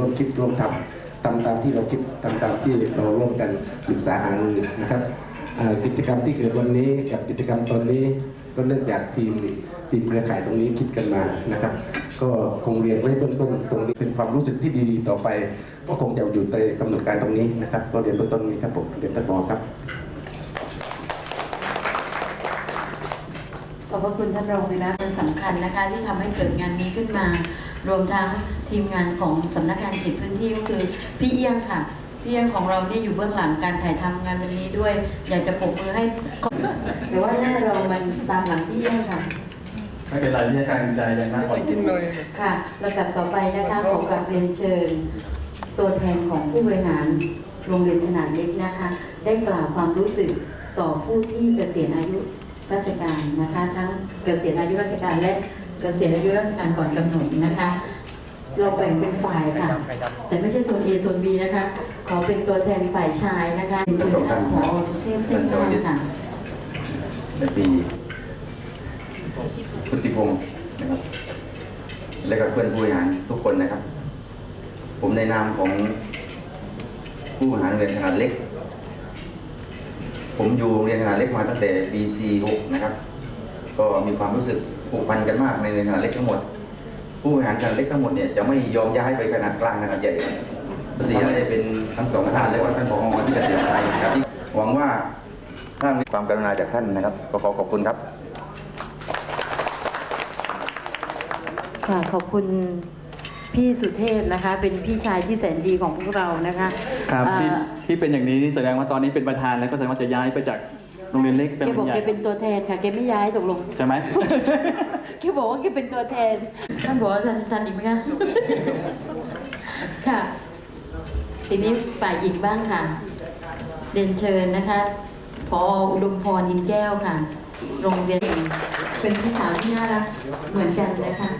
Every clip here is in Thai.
ร่วมคิดร่วมทำทำตามที่เราคิดทำตามที่เราร่วมกันปรึกษาหารือนะครับกิจกรรมที่เกิดวันนี้กับกิจกรรมตอนนี้ก็เนื่องจากทีมทีมเครือข่ายตรงนี้คิดกันมานะครับ ก็คงเรียนไว้เบื้องต้นตรงนี้เป็นความรู้สึกที่ดีๆต่อไป ก็คงจะอยู่ในกำหนดการตรงนี้นะครับก็เรียนเบื้องต้นนี้ครับผมเรียนท่านผอครับ ขอบ พระคุณท่านรองเลยนะเป็นสำคัญนะคะ ที่ทำให้เกิดงานนี้ขึ้นมา รวมทั้งทีมงานของสำนักงานเขตพื้นที่ก็คือพี่เอี้ยงค่ะพี่เอี้ยงของเราเนี่ยอยู่เบื้องหลังการถ่ายทำงานวันนี้ด้วย อยากจะปรบมือให้แต่ว่าหน้าเรามันตามหลังพี่เอี้ยงค่ะไม่เป็นไรที่ให้กำลังใจอย่างมากกว่าค่ะลำดับต่อไปนะคะขอกราบเรียนเชิญ ตัวแทนของผู้บริหารโรงเรียนขนาดเล็กนะคะ ได้กล่าวความรู้สึกต่อผู้ที่เกษียณอายุ ราชการนะคะ ทั้งเกษียณอายุราชการและเกษียณอายุราชการก่อนกำหนดนะคะ เราแบ่งเป็นฝ่ายค่ะ แต่ไม่ใช่โซน A โซน B นะคะ ขอเป็นตัวแทนฝ่ายชายนะคะเป็นเชิญท่านผอสุเทพเส้นท่าค่ะในปีพุทธิพงศ์นะครับ และกับเพื่อนผู้บริหารทุกคนนะครับ ผมในนามของผู้บริหารโรงเรียนขนาดเล็ก ผมอยู่โรงเรียนขนาดเล็กมาตั้งแต่ปี46นะครับ ก็มีความรู้สึกผูกพันกันมากในเรียนขนาดเล็กทั้งหมด ผู้บริหารขนาดเล็กทั้งหมดเนี่ยจะไม่ยอมย้ายไปขนาดกลางขนาดใหญ่เสียได้เป็นทั้งสองท่านและว่าท่านผอที่เกษียณไปครับหวังว่าถ้ามีความกรุณาจากท่านนะครับก็ขอขอบคุณครับ ค่ะขอบคุณ พี่สุเทพนะคะ เป็นพี่ชายที่แสนดีของพวกเรานะคะครับที่เอ่อ ที่เป็นอย่างนี้นี่แสดงว่าตอนนี้เป็นประธานแล้วก็แสดงว่าจะย้ายไปจากโรงเรียนเล็กเป็นแกโรงบเรีอยกนใหญ่แกเป็นตัวแทนค่ะ แกไม่ย้ายตกลง ใช่ไหม แกบอกว่าแกเป็นตัวแทน ท่านบอกว่าทันทันอีกไหมคะ ค่ะ ทีนี้ฝ่ายหญิงบ้างค่ะ เรียนเชิญนะคะ พออุดมพรอินแก้วค่ะ โรงเรียนเป็นพี่สาวที่น่ารักเหมือนกันนะคะ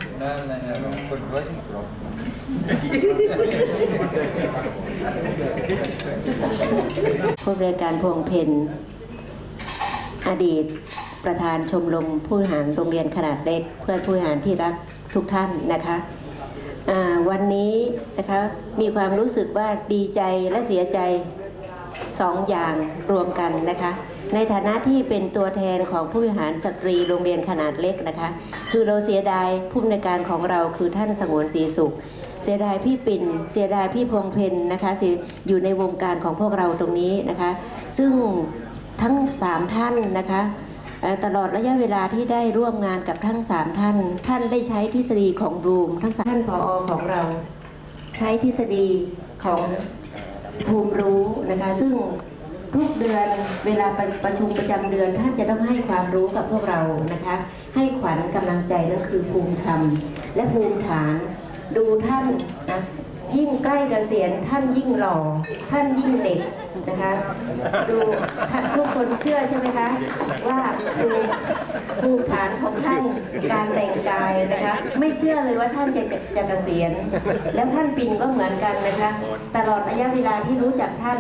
ผู้บริการพวงเพนอดีตประธานชมรมผู้บริหารโรงเรียนขนาดเล็ก เพื่อนผู้บริหารที่รักทุกท่านนะคะวันนี้นะคะมีความรู้สึกว่าดีใจและเสียใจ สองอย่างรวมกันนะคะ ในฐานะที่เป็นตัวแทนของผู้บริหารสตรีโรงเรียนขนาดเล็กนะคะ คือเราเสียดายผู้อำนวยการของเราคือท่านสงวนศรีสุข เสียดายพี่ปิ่น เสียดายพี่พวงเพนนะคะอยู่ในวงการของพวกเราตรงนี้นะคะ ซึ่งทั้งสามท่านนะคะตลอดระยะเวลาที่ได้ร่วมงานกับทั้งสามท่าน ท่านได้ใช้ทฤษฎีของรูม ทั้งสามท่านผอของเรา ใช้ทฤษฎีของ ภูมิรู้นะคะ ซึ่งทุกเดือนเวลาประประชุมประจำเดือนท่านจะต้องให้ความรู้กับพวกเรานะคะ ให้ขวัญกำลังใจนั่นคือภูมิธรรมและภูมิฐาน ดูท่านนะยิ่งใกล้เกษียณท่านยิ่งหล่อท่านยิ่งเด็กนะคะ ดูท่านทุกคนเชื่อใช่ไหมคะ ว่าภูภูมิฐานของท่านการแต่งกายนะคะ ไม่เชื่อเลยว่าท่านจะจะจะเกษียณ แล้วท่านปิ่นก็เหมือนกันนะคะ ตลอดระยะเวลาที่รู้จักท่าน